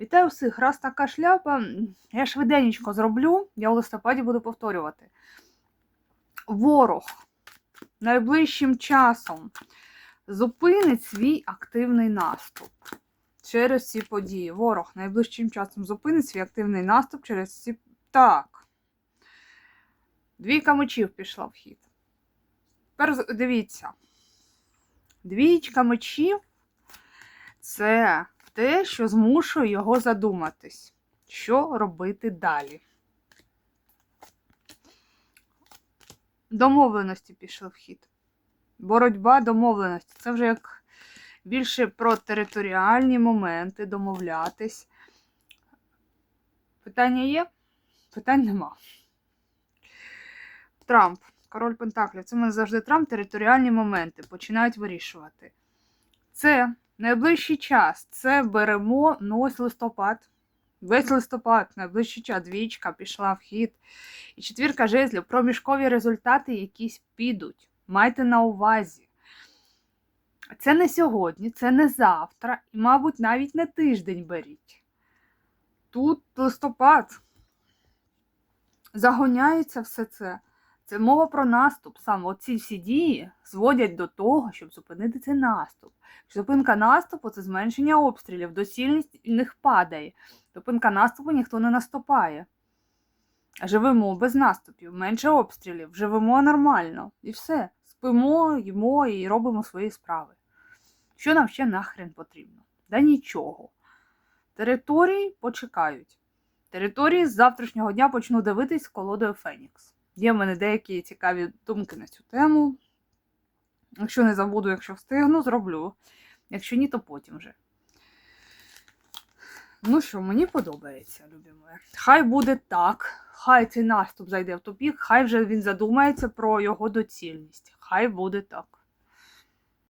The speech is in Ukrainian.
Вітаю всіх! Раз така шляпа. Я швиденько зроблю, я в листопаді буду повторювати. Ворог найближчим часом зупинить свій активний наступ через ці події. Ворог найближчим часом зупинить свій активний наступ через ці. Так. Двійка мечів пішла в хід. Тепер дивіться. Двічка мечів це те, що змушує його задуматись, що робити далі. Домовленості пішли в хід. Боротьба домовленості. Це вже як більше про територіальні моменти, домовлятись. Питання є? Питань нема. Трамп, король Пентаклів. Це в мене завжди Трамп, територіальні моменти починають вирішувати. Це найближчий час. Це беремо ну, ось листопад. Весь листопад, найближчий час, двічка пішла в хід. І четвірка жезлів, проміжкові результати якісь підуть. Майте на увазі. Це не сьогодні, це не завтра, і, мабуть, навіть не тиждень беріть. Тут листопад. Загоняється все це. Це мова про наступ. Саме оці всі дії зводять до того, щоб зупинити цей наступ. Зупинка наступу це зменшення обстрілів, доцільність них падає. Зупинка наступу ніхто не наступає. Живемо без наступів, менше обстрілів, живемо нормально. І все. Спимо, їмо і робимо свої справи. Що нам ще нахрен потрібно? Да нічого. Території почекають. Території з завтрашнього дня почну дивитись колодою Фенікс. Є в мене деякі цікаві думки на цю тему. Якщо не забуду, якщо встигну, зроблю. Якщо ні, то потім вже. Ну що, мені подобається, любі мої. Хай буде так. Хай цей наступ зайде в тупік, хай вже він задумається про його доцільність. Хай буде так.